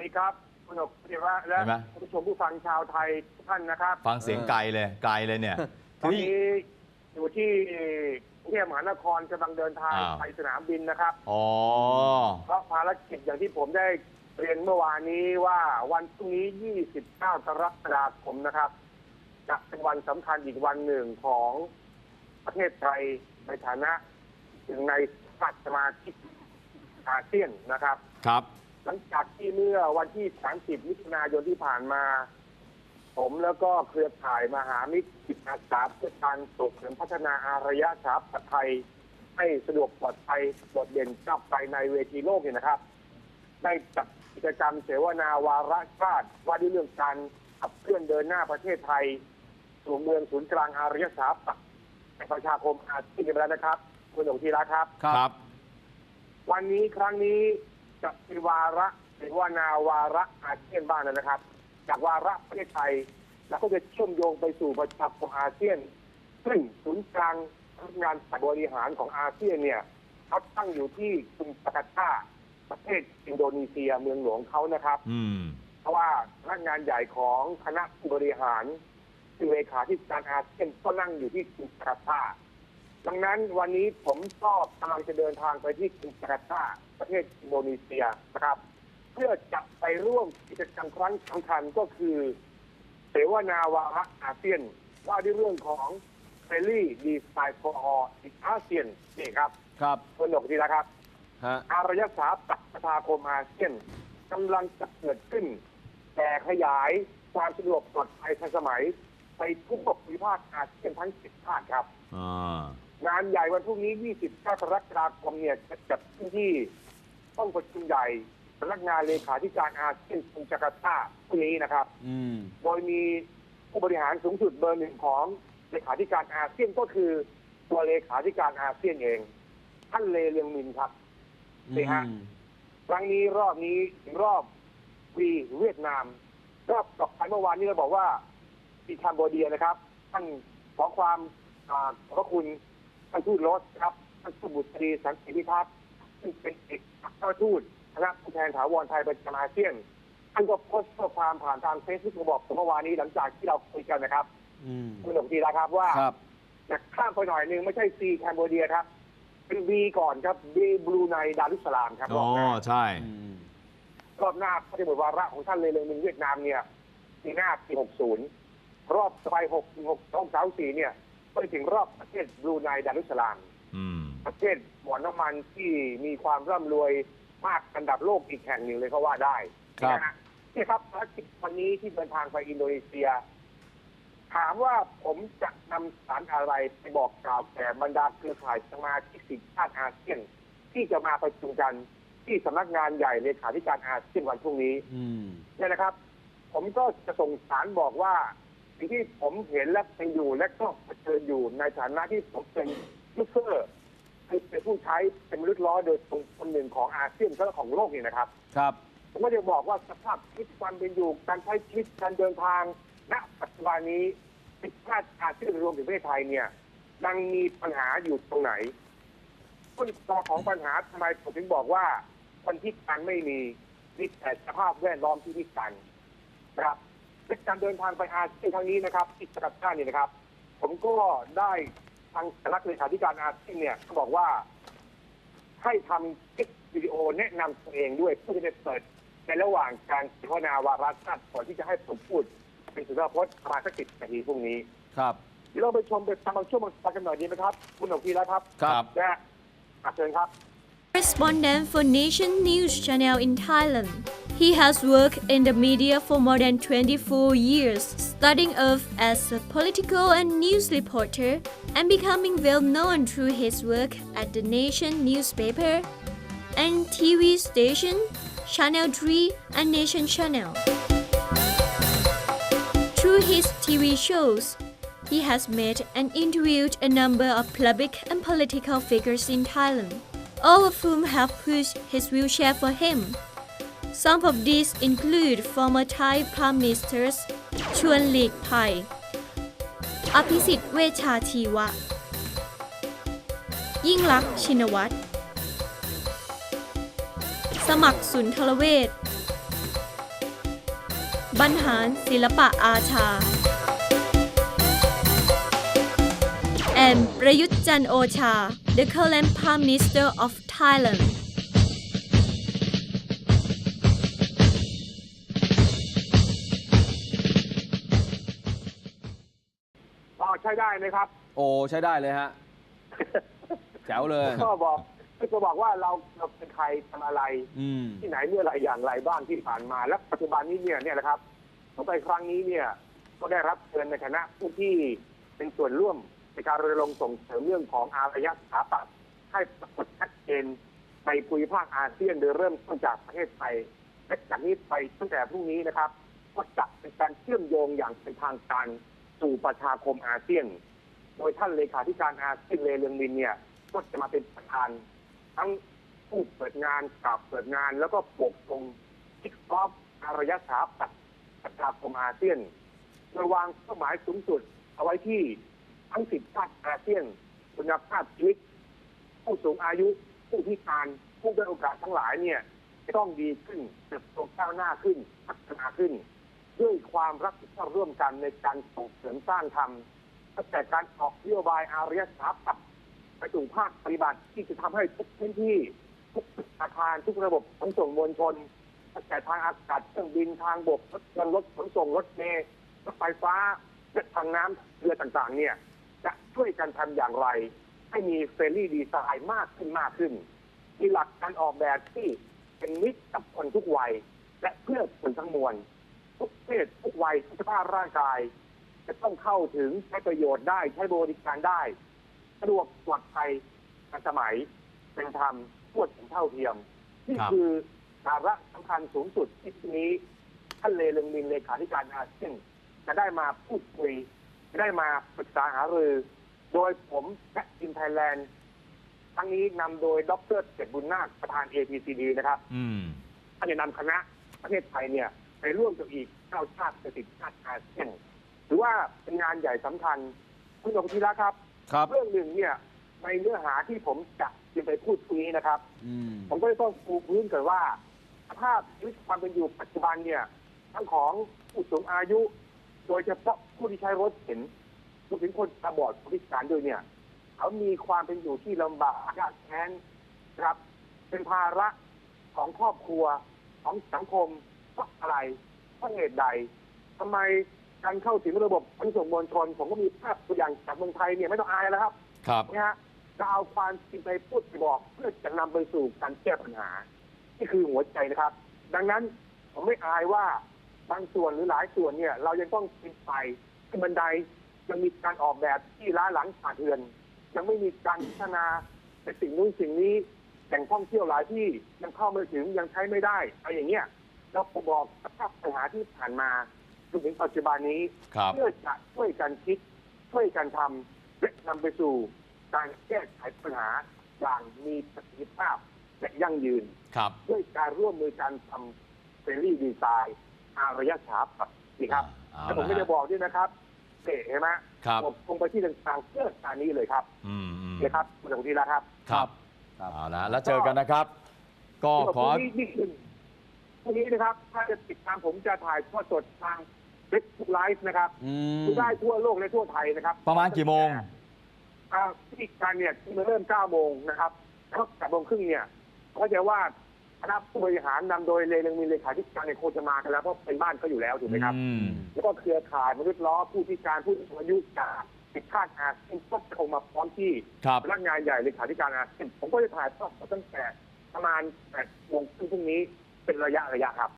วัสดีครับคุณหนกพิระและเห็นไหม ผู้ชมผู้ฟังชาวไทยทุกท่านนะครับ ฟังเสียงไกลเลยไกลเลยเนี่ยตอนนี้อยู่ที่กรุงเทพมหานครกำลังเดินทางอ้าว ไปสนามบินนะครับ อ๋อ เพราะภารกิจอย่างที่ผมได้เรียนเมื่อวานนี้ว่าวันพรุ่งนี้ 29 กรกฎาคมนะครับจะเป็นวันสำคัญอีกวันหนึ่งของประเทศไทยในฐานะหนึ่งในชาติสมาชิกอาเซียนนะครับ ครับ หลังจากที่เมื่อวันที่ 30 มิถุนายนที่ผ่านมา ผมแล้วก็เครือข่ายมหามิตรจิตอาสาเพื่อการส่งเสริมพัฒนาอารยสถาปัตย์ไทย ให้สะดวกปลอดภัยโดดเด่นกลับไปในเวทีโลกเนี่ยนะครับ ได้จัดกิจกรรมเสวนาวาระชาติว่าด้วยเรื่องการขับเคลื่อนเดินหน้าประเทศไทยสู่เมืองศูนย์กลางอารยสถาปัตย์แห่งประชาคมอาเซียนไปแล้วนะครับ คุณหลวงทีละครับ ครับ วันนี้ครั้งนี้ จะเป็นวาระหรือว่านาวาระอาเซียนบ้างนะครับ จากวาระประเทศไทย แล้วก็จะเชื่อมโยงไปสู่ประชาคมอาเซียน ซึ่งศูนย์กลางงานบริหารของอาเซียนเนี่ยเขาตั้งอยู่ที่กรุงจาการ์ตาประเทศอินโดนีเซียเมืองหลวงเขานะครับอืมเพราะว่าพนักงานใหญ่ของคณะผู้บริหารซึ่งเลขาธิการอาเซียนก็นั่งอยู่ที่กรุงจาการ์ตา ดังนั้นวันนี้ผมก็กำลังจะเดินทางไปที่กรุงจาการ์ตาประเทศอินโดนีเซียนะครับ เพื่อจะไปร่วมกิจกรรมครั้งสำคัญก็คือ เสวนาวาระอาเซียน ว่าด้วยเรื่องของเฟรี่ดีไซน์ฟอร์อาเซียนนี่ครับครับคุณหนกทีละครับฮะอารยสถาปัตย์ประชาคมอาเซียนกำลังจะเกิดขึ้น แต่ขยายความสะดวกปลอดภัยทันสมัย ไปทุกภูมิภาคอาเซียนทั้ง10ภาคครับ อ่า งานใหญ่วันพรุ่งนี้ 29 กรกฎาคมเนี่ยจะจัดขึ้นที่ห้องประชุมใหญ่สำนักงานเลขาธิการอาเซียนกรุงจาการ์ตาพรุ่งนี้นะครับ อืม โดยมีผู้บริหารสูงสุดเบอร์หนึ่งของเลขาธิการอาเซียนก็คือตัวเลขาธิการอาเซียนเอง ท่านเลเลียงมินครับนี่ฮะอืมครั้งนี้รอบนี้ถึงรอบวีเวียดนาม รอบต่อไปเมื่อวานนี้เราบอกว่าที่คัมโบเดียนะครับ ท่านขอความอ่าขอบพระคุณ ท่านทูตโรสครับท่านทูตบุตรีสันติพิทักษ์ซึ่งเป็นเอกอัครทูตคณะผู้แทนถาวรไทยประจำอาเซียนท่านก็โพสต์ข้อความผ่านทางเฟซบุ๊กมาบอกผมเมื่อวานนี้หลังจากที่เราคุยกันนะครับอืมคุณหนุ่มทีละครับว่าครับจะข้ามไปหน่อยหนึ่งไม่ใช่ซีแคนเบเดียครับ เป็นวีก่อนครับวีบลูไนดารุสสลามครับรอ๋ออบหน้าใช่อืมรอบหน้าพระเดชวาระของท่านเลยเลยมินเวียดนามเนี่ยปีหน้าปี 60 รอบสบาย6 6 2 3 4เนี่ย ไปถึงรอบประเทศบรูไนดารุสสลาม อืม ประเทศบ่อนน้ำมันที่มีความร่ำรวยมากอันดับโลกอีกแห่งหนึ่งเลยก็ว่าได้ครับ นะฮะนี่ครับภารกิจวันนี้ที่เดินทางไปอินโดนีเซีย ถามว่าผมจะนำสารอะไรไปบอกกล่าวแก่บรรดาเครือข่ายสมาชิกสิบชาติอาเซียน ที่จะมาประชุมกันที่สำนักงานใหญ่เลขาธิการอาเซียนวันพรุ่งนี้ อืม เนี่ยนะครับ ผมก็จะส่งสารบอกว่า สิ่งที่ผมเห็นและเป็นอยู่และก็เผชิญอยู่ในฐานะที่ผมเป็นยูเซอร์คือเป็นผู้ใช้เป็นมนุษย์ล้อโดยตรงคนหนึ่งของอาเซียนและของโลกนี่นะครับ ครับผมก็จะบอกว่าสภาพชีวิตความเป็นอยู่การใช้ชีวิตการเดินทางณปัจจุบันนี้สิบชาติอาเซียนรวมถึงประเทศไทยเนี่ยยังมีปัญหาอยู่ตรงไหนต้นตอของปัญหาทำไมผมถึงบอกว่าคนพิการไม่มีมีแต่สภาพแวดล้อมที่พิการนะครับ ในการเดินทางไปอาเซียนครั้งนี้นะครับที่สกัดท่านี่นะครับ ผมก็ได้ทางสำนักเลขาธิการอาเซียนเนี่ยเขาบอกว่า ให้ทำคลิปวิดีโอแนะนำตัวเองด้วยเพื่อจะได้เปิดในระหว่างการสนทนาวาระชาติก่อนที่จะให้ผมพูด เป็นสุนทรพจน์ประมาณสักสิบนาทีพรุ่งนี้ครับเดี๋ยวเราไปชมไปฟังบางช่วงบางตอนกันหน่อยดีไหมครับ คุณหนุ่มพีแล้วครับครับและอาเชิญครับ correspondent for Nation News Channel in Thailand. He has worked in the media for more than 24 years, starting off as a political and news reporter and becoming well known through his work at the Nation newspaper and TV station, Channel 3 and Nation Channel. Through his TV shows, he has met and interviewed a number of public and political figures in Thailand, all of whom have pushed his wheelchair for him. Some of these include former Thai Prime Ministers Chuan Lik Pai, อภิสิทธิ์เวชชาชีวะ ยิ่งลักษณ์ชินวัตร สมัครสุนทรเวชบรรหารศิลปะอาชา and ประยุทธ์จันโอชา the current Prime Minister of Thailand ช้ได้ไหมครับ โอ้ใช้ได้เลยฮะแจ๋วเลย ก็บอกก็บอกว่าเราเราเป็นใครทำอะไร อืม ที่ไหนเมื่อไหรอย่างไรบ้างที่ผ่านมา และปัจจุบันนี้เนี่ยเนี่ยนะครับผมไปครั้งนี้เนี่ย ก็ได้รับเชิญในคณะผู้ที่เป็นส่วนร่วมในการรณรงค์ส่งเสริมเรื่องของอารยสถาปัตย์ให้ปรากฏชัดเจนในภูมิภาคอาเซียนโดยเริ่มต้นจากประเทศไทยและจากนี้ไปตั้งแต่พรุ่งนี้นะครับ ก็จะเป็นการเชื่อมโยงอย่างเป็นทางการ สู่ประชาคมอาเซียน โดยท่านเลขาธิการอาเซียนเลเรืองมินเนี่ยก็จะมาเป็นประธาน ทั้งผู้เปิดงานกล่าวเปิดงาน แล้วก็ปกตรงคิกออฟอารยสถาปัตย์ประชาคมอาเซียนโดยวางเป้าหมายสูงสุดเอาไว้ที่ทั้งสิบชาติอาเซียนคุณภาพชีวิตผู้สูงอายุผู้พิการผู้ด้อยโอกาสทั้งหลายเนี่ยจะต้องดีขึ้นเติบโตก้าวหน้าขึ้นพัฒนาขึ้น ด้วยความรับผิดชอบร่วมกันในการส่งเสริมสร้างธรรมตั้งแต่การออกนโยบายอารยสถาปัตย์ไปสู่ภาคปฏิบัติที่จะทำให้ทุกพื้นที่ ทุกอาคารทุกระบบขนส่งมวลชนตั้งแต่ทางอากาศเครื่องบินทางบกรถยนต์รถขนส่งรถเมล์รถไฟฟ้าและทางน้ำเรือต่างๆ เนี่ย จะช่วยกันทำอย่างไร ให้มีเฟรนลี่ดีไซน์มากขึ้นมากขึ้น มีหลักการออกแบบที่เป็นมิตรกับคนทุกวัย และเพื่อคนทั้งมวล ทุกเพศทุกวัยทุกสภาพร่างกาย จะต้องเข้าถึงใช้ประโยชน์ได้ใช้บริการได้สะดวกปลอดภัยทันสมัย เป็นธรรมทั่วถึงเท่าเทียมนี่ครับคือสาระสำคัญสูงสุดที่ทีนี้ท่านเลเลึงมินเลขาธิการอาเซียนจะได้มาพูดคุยจะได้มาปรึกษาหารือ โดยผมและทีมไทยแลนด์ทั้งนี้นำโดยดรเกษบุญนาคประธาน APCD นะครับ อืมท่านจะนำคณะประเทศไทยเนี่ย ไปร่วมกับอีกเก้าชาติสิบชาติอาเซียนถือว่าเป็นงานใหญ่สำคัญคุณสมธีระครับครับ เรื่องหนึ่งเนี่ยในเนื้อหาที่ผมจะจะไปพูดคุยนี้นะครับอืมผมก็จะต้องปูพื้นก่อนว่าสภาพชีวิตความเป็นอยู่ปัจจุบันเนี่ยทั้งของผู้สูงอายุ โดยเฉพาะผู้ที่ใช้รถเข็นรวมถึงคนตาบอดผู้พิการด้วยเนี่ยเขามีความเป็นอยู่ที่ลำบากยากแค้นนะครับ เป็นภาระของครอบครัวของสังคม เพราะอะไรเพราะเหตุใดทำไมการเข้าถึงระบบขนส่งมวลชนผมก็มีภาพตัวอย่างจากเมืองไทยเนี่ยไม่ต้องอายแล้วครับครับนะฮะจะเอาความจริงไปพูดไปบอก เพื่อจะนำไปสู่การแก้ปัญหา นี่คือหัวใจนะครับ ดังนั้นผมไม่อายว่าบางส่วนหรือหลายส่วนเนี่ย เรายังต้องปิดไฟที่บันไดยังมีการออกแบบที่ล้าหลังขาดเทือน ยังไม่มีการพัฒนาในสิ่งนู้นสิ่งนี้แหล่งท่องเที่ยวหลายที่ยังเข้าไม่ถึงยังใช้ไม่ได้อะไรอย่างเงี้ย เราผมบอกสภาพปัญหาที่ผ่านมาจนถึงปัจจุบันนี้ครับเพื่อจะช่วยกันคิด ช่วยกันทำและนำไปสู่การแก้ไขปัญหาอย่างมีประสิทธิภาพและยั่งยืน ครับด้วยการร่วมมือกันทำเฟรนลี่ดีไซน์อารยสถาปัตย์นี่ครับอ่าแต่ผมเอาละไม่ได้บอกด้วยนะครับเตะเห็นไหมครับผมคงไปที่ต่างๆเพื่อการนี้เลยครับอืมอืมนี่ครับคุณสมทีแล้วครับ ครับครับ เอาละแล้วเจอกันนะครับ ก็ขอพรุ่งนี้นี่คือ พรุ่งนี้นะครับ ถ้าจะติดตามผมจะถ่ายทอดสดทางเฟซบุ๊กไลฟ์นะครับอืมดูได้ทั่วโลกและทั่วไทยนะครับประมาณกี่โมง อ่าพิธีการเนี่ยที่มาเริ่ม 9 โมงนะครับแล้ว8โมงครึ่งเนี่ยก็จะว่าคณะผู้บริหารนำโดยเลเรงมีเลขาธิการในยโคจะมากันแล้วเพราะเป็นบ้านเขาอยู่แล้วถูกไหมครับ อืม แล้วก็เครือข่ายมนุษย์ล้อผู้พิการผู้สูงอายุจากติดชาติอาเซียนก็คงมาพร้อมที่ครับพนักงานใหญ่เลขาธิการอาเซียนผมก็จะถ่ายทอดสดตั้งแต่ประมาณ8โมงครึ่งพรุ่งนี้ เป็นระยะระยะครับ